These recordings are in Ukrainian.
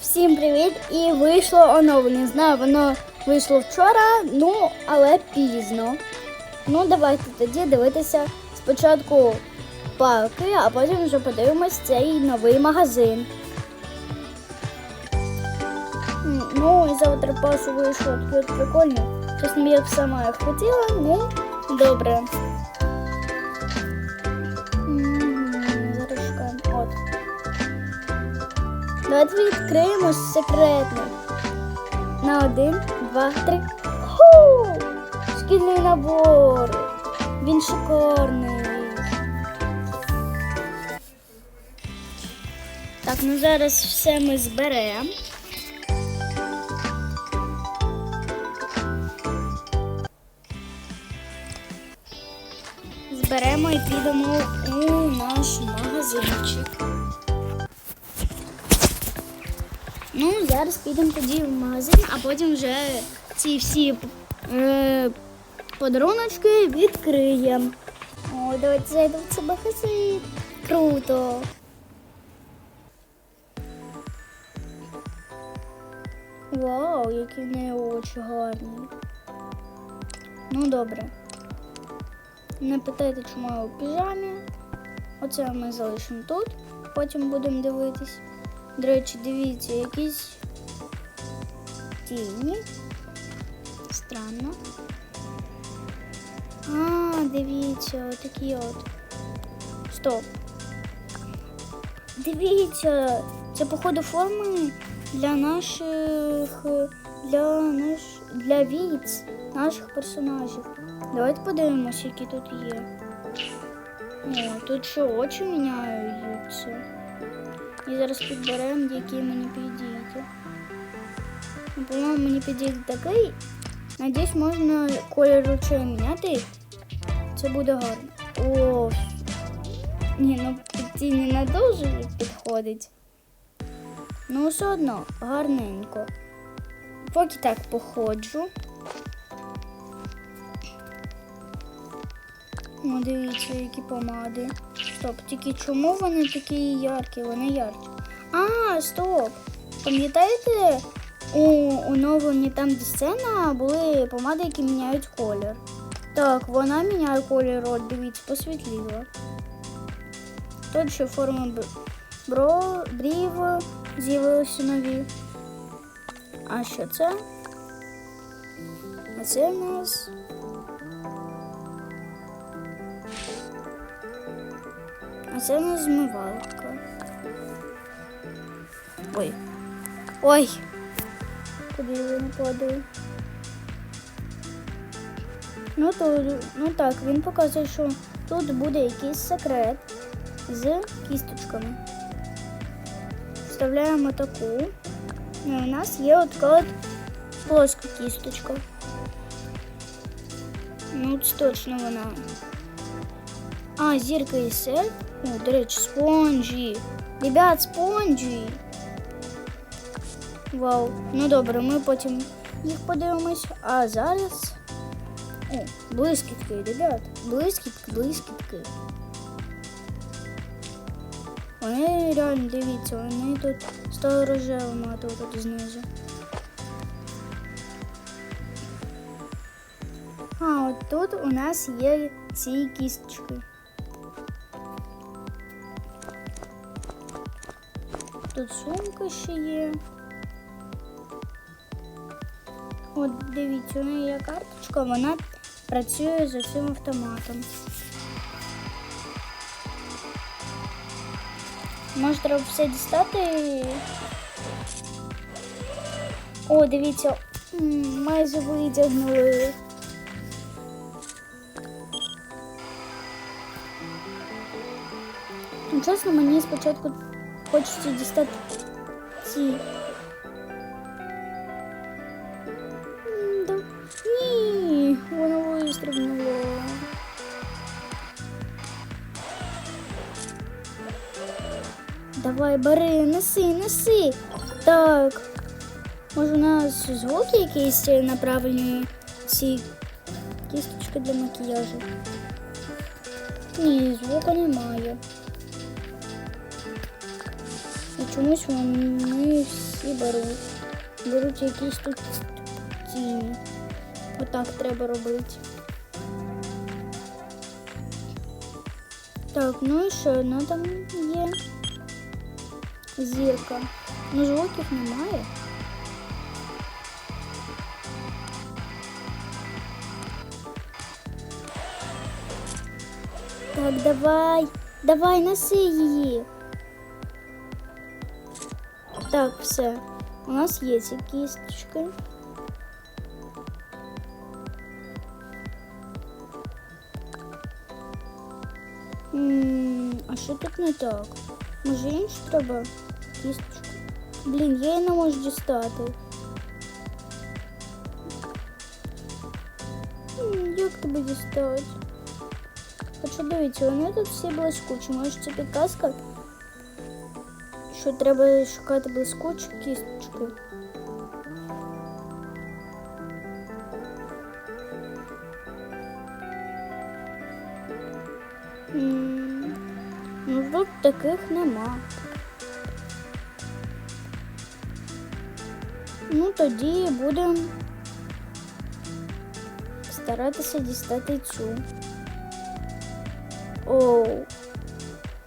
Всім привіт! І вийшло оновлення. Знаю, воно вийшло вчора, ну але пізно. Ну, давайте тоді дивитися спочатку парки, а потім вже подивимось цей новий магазин. Ну, і завтра пасу вийшло от прикольно. Чесно, я б сама хотіла, ну, добре. Давайте відкриємо секретний. На один, два, три. Ху! Шкільний набор. Він шикарний. Так, ну зараз все ми зберемо. Зберемо і підемо у наш магазинчик. Зараз підемо тоді в магазин, а потім вже ці всі е, подаруночки відкриємо. О, давайте зайдемо в цей магазин. Круто. Вау, які в неї очі гарні. Ну, добре. Не питайте, чому я у піжамі. Оце ми залишимо тут, потім будемо дивитись. До речі, дивіться, якісь тіні. Странно. А, дивіться, отакі от. Стоп. Дивіться, це походу форми для наших для наш для віць наших персонажів. Давайте подивимося, які тут є. О, тут що очі міняються. І зараз підберемо, які мені підійде. Ну, По-моєму, мені підійде такий. Надіюсь, можна колір очей міняти. Це буде гарно. О, ні, ну ці не дуже підходить. Ну, все одно, гарненько. Поки так походжу. О, дивіться, які помади. Стоп, тільки чому вони такі яркі? Вони яркі. А, стоп! Пам'ятаєте, у оновленні там, де сцена, були помади, які міняють колір. Так, вона міняє колір, от дивіться, посвітліла. Тут ще форми бро, брів з'явилися нові. А що це? А це в нас. А це в нас змивалка. Ой. Ой. Я не? Ну то, ну так, він показує, що тут буде якийсь секрет з кісточками. Вставляємо таку. Ну, і у нас є от така от плоска кісточка. Ну, це точно вона. А, зірка і сет. О, до речі, спонжі. Ребят, спонжі. Вау. Ну добре, ми потім їх подивимось. А зараз. О, блискітки, ребят. Блискітки, блискітки. Вони реально дивіться, вони тут стали рожевими, а тут от знизу. А, от тут у нас є ці кісточки. Тут сумка ще є. От дивіться, у неї є карточка, вона працює за цим автоматом. Може, треба все дістати. О, дивіться, майже витягнули. Ну, чесно, мені спочатку хочеться дістати ці. Давай, бери, неси, неси. Так. Може, у нас звуки якісь направлені ці кісточки для макіяжу? Ні, звука немає. І чомусь вони всі беруть. Беруть якісь тут тіні. Отак треба робити. Так, ну і ще одна там є. Зірка. Ну, звуків немає. Так, давай, давай, неси її. Так, все. У нас є ці кісточки. М, А що тут не так? Може іншу треба Кісточку? Блін, я її не можу дістати. Як тебе дістати? Хоча дивіться, вони тут всі блискучі. Може це підказка? Що треба шукати блискучу кісточку. Ну тут таких нема. Ну тоді будемо старатися дістати цю. Оу.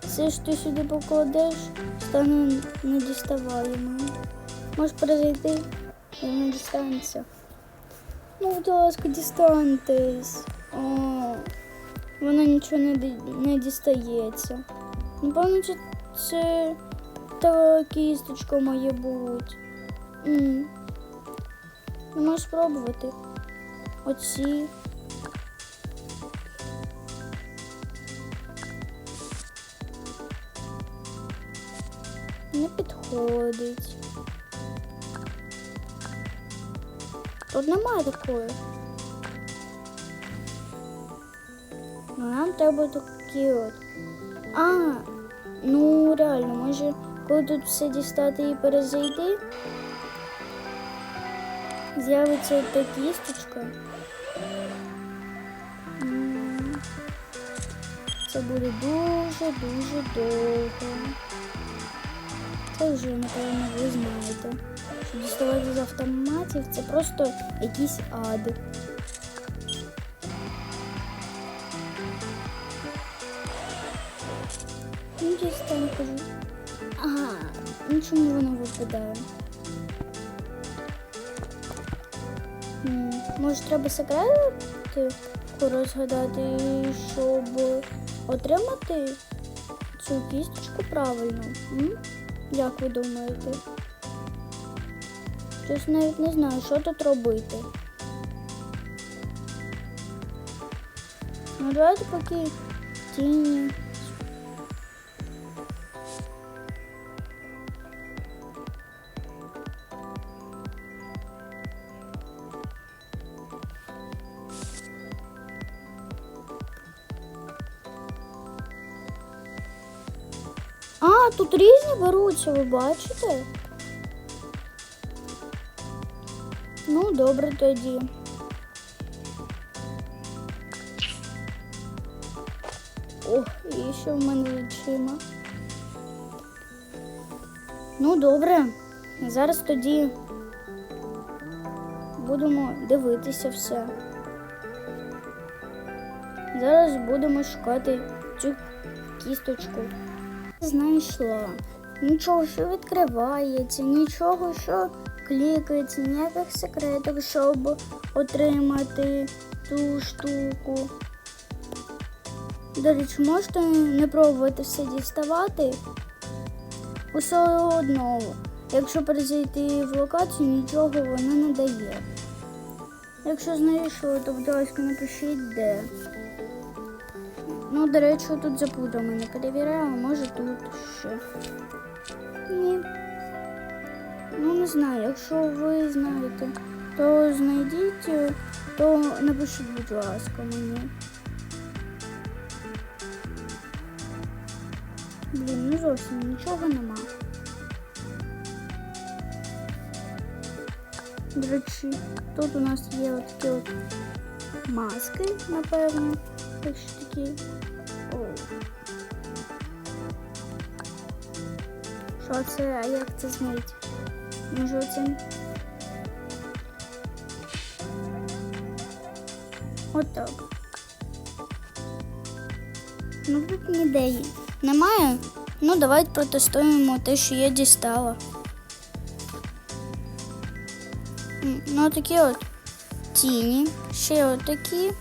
Все, що ти сюди покладеш, стане недіставаємим. Можеш перезайти і не дістанеться. Ну, будь ласка, дістаньтесь. О, вона нічого не, не дістається. Напевно, це, та кісточка має бути. Ну, можеш спробувати. Оці. Не підходить. Тут немає такої. Ну, нам треба такі от. А, ну реально, може, коли тут все дістати і перезайти, з'явиться та кісточка. Це буде дуже-дуже довго. Це вже, напевно, ви знаєте. Що діставати з автоматів це просто якийсь ад. Ну, дістань кажу. Ага, ну чому воно випадає? Може, треба секрети розгадати, щоб отримати цю кісточку правильно? М? Як ви думаєте? Щось навіть не знаю, що тут робити. Ну, давайте поки тіні. Тут різні беруться, ви бачите? Ну, добре тоді. Ох, і що в мене з. Ну, добре. Зараз тоді будемо дивитися все. Зараз будемо шукати цю кісточку. Знайшла. Нічого, що відкривається, нічого, що клікається, ніяких секретів, щоб отримати ту штуку. До речі, можете не пробувати все діставати. Усе одно, якщо перезайти в локацію, нічого вона не дає. Якщо знайшли, то будь ласка, напишіть де. Ну, до речі, тут запутано, не перевіряю, може тут ще. Ні. Ну, не знаю, якщо ви знаєте, то знайдіть, е, то напишіть, будь ласка, мені. Блін, ну зовсім нічого нема. До речі, тут у нас є от такі от маски, напевно. Так такі. О. Що це? А як це змить? Може оцим. Отак. Ну тут ніде її немає. Ну, давайте протестуємо те, що я дістала. Ну, такі от тіні, ще от такі.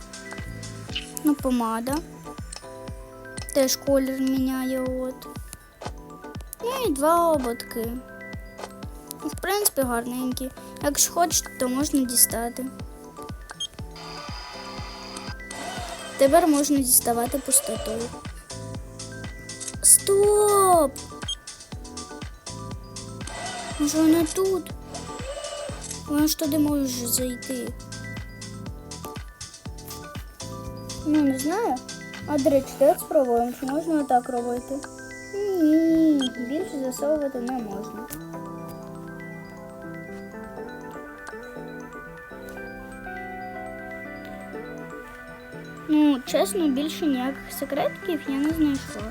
Ну, помада. Теж колір міняє от. Ну і два ободки. В принципі, гарненькі. Якщо хочете, то можна дістати. Тепер можна діставати пустотою. Стоп! Може вона тут? Вона ж туди може зайти. Ну, не знаю. А до речі, давайте спробуємо, чи можна отак робити. Ні, більше засовувати не можна. Ну, чесно, більше ніяких секретиків я не знайшла.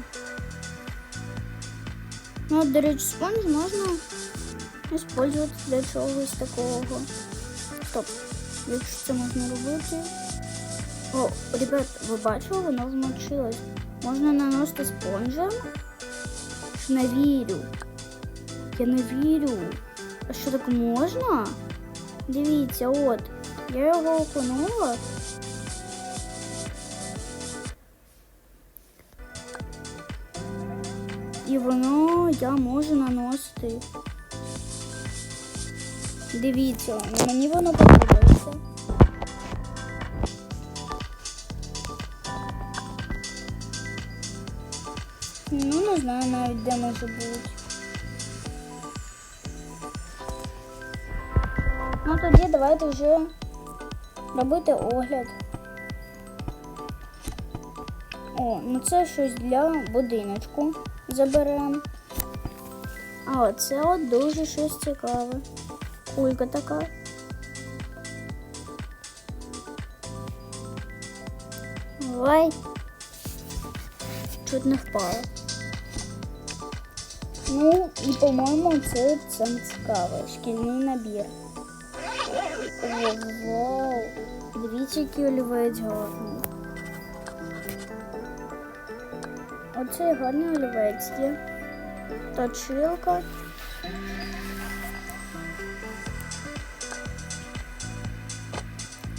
Ну, от, до речі, спонж можна використовувати для чогось такого. Стоп, якщо це можна робити. О, ребят, ви бачили, воно вмочилось. Можна наносити спонжем. Не вірю. Я не вірю. А що так можна? Дивіться, от. Я його окунула. І воно я можу наносити. Дивіться, мені воно подобається. Знаю навіть, де може бути. Ну тоді давайте вже робити огляд. О, ну це щось для будиночку заберемо. А оце от дуже щось цікаве. Кулька така. Ой. Чуть не впала. Ну, і, по-моєму, це саме цікаве. Шкільний набір. О, вау! Дивіться, який олівець гарний. Оце гарний олівець є. Точилка.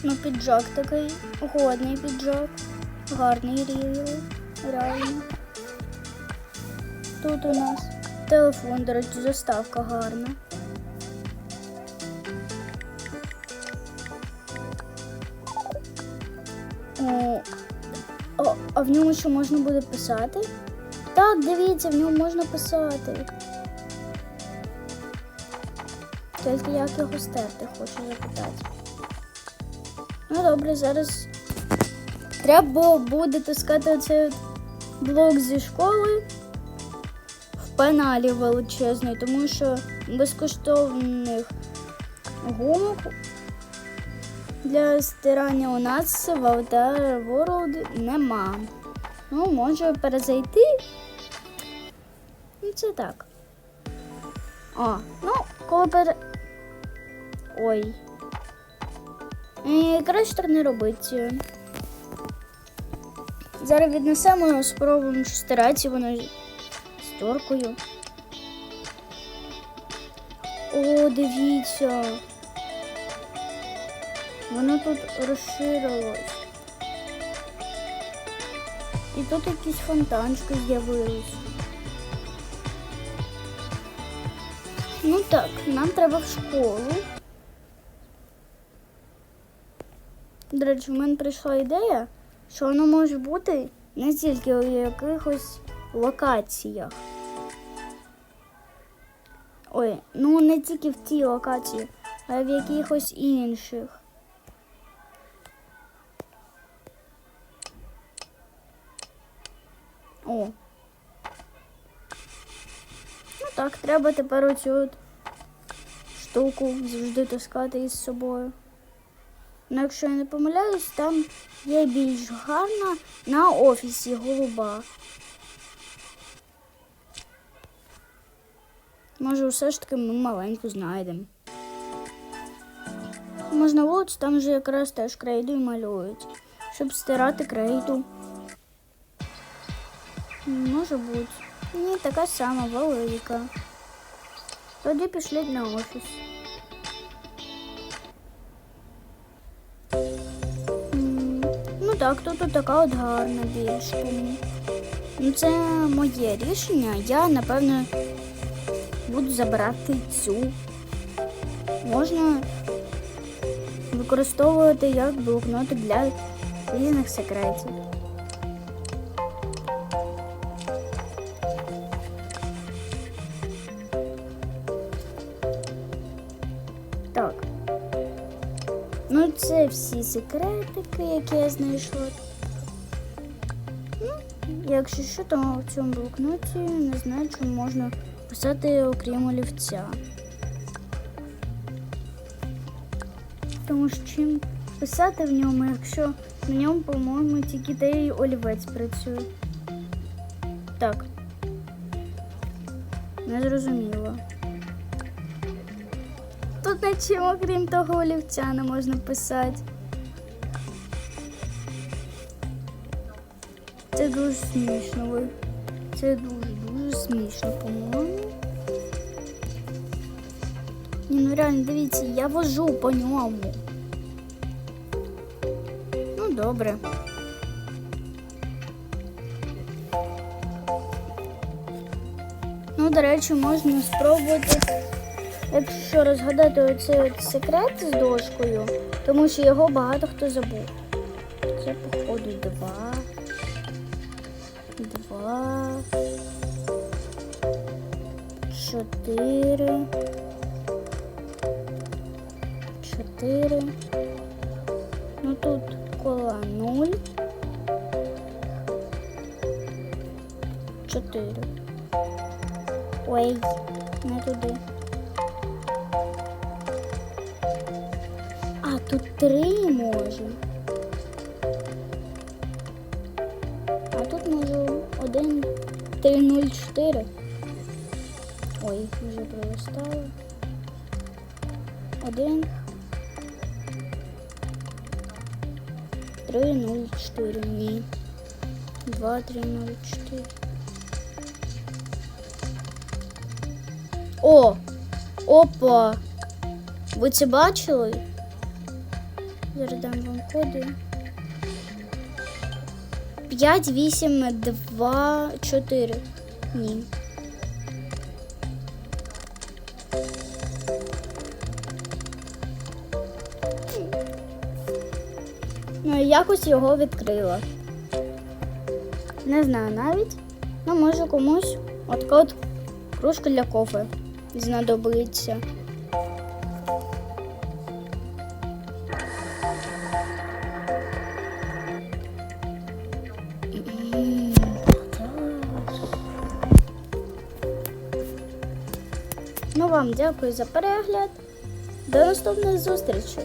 Ну, піджак такий, годний піджак. Гарний рівень, реально. Тут у нас телефон, до речі, заставка гарна. О, а, а в ньому що можна буде писати? Так, дивіться, в ньому можна писати. Тільки як його стерти, хочу запитати. Ну добре, зараз треба буде таскати оцей блок зі школи в пеналі величезний, тому що безкоштовних гумок для стирання у нас в Outer World нема. Ну, може перезайти. Ну, це так. О, ну, коли. Ой. І краще так не робити. Зараз віднесемо, спробуємо стирати воно з торкою. О, дивіться. Воно тут розширилось. І тут якісь фонтанчики з'явились. Ну так, нам треба в школу. До речі, в мене прийшла ідея, що воно може бути не тільки у якихось локаціях. Ой, ну не тільки в тій локації, а в якихось інших. О. Ну так, треба тепер оцю от штуку завжди таскати із собою. Ну, якщо я не помиляюсь, там є більш гарна на офісі голуба. Може, все ж таки ми маленьку знайдемо. Можна от там вже якраз теж крейду і малюють, щоб стирати крейду. Може бути. Ні, така сама велика. Тоді пішліть на офіс. Ну так, тут така от гарна більш. Ну, це моє рішення. Я, напевно, буду забирати цю. Можна використовувати як блокноти для різних секретів. Так. Ну, це всі секретики, які я знайшла. Ну, якщо що, то в цьому блокноті не знаю, чи можна писати окрім олівця. Тому що чим писати в ньому, якщо на ньому, по-моєму, тільки те й олівець працює. Так. Не зрозуміло. Тут нічим, окрім того олівця, не можна писати. Це дуже смішно. Це дуже-дуже смішно, по-моєму. Ні, ну реально, дивіться, я вожу по ньому. Ну, добре. Ну, до речі, можна спробувати, якщо розгадати оцей от секрет з дошкою, тому що його багато хто забув. Це, походу, два. Два. Чотири. Чотири. Ну тут кола нуль. Чотири. Ой, не туди. А, тут три можу. А тут можу один, три, нуль, чотири. Ой, вже пролистала. Один. Три, нуль, чотири. Ні. Два, три, нуль, чотири. О! Опа! Ви це бачили? Зараз дам вам коди. 5, 8, 2, 4. Ні. Якось його відкрила. Не знаю навіть. Ну, може комусь отака от кружка для кофе знадобиться. Ну, вам дякую за перегляд. До наступних зустрічей.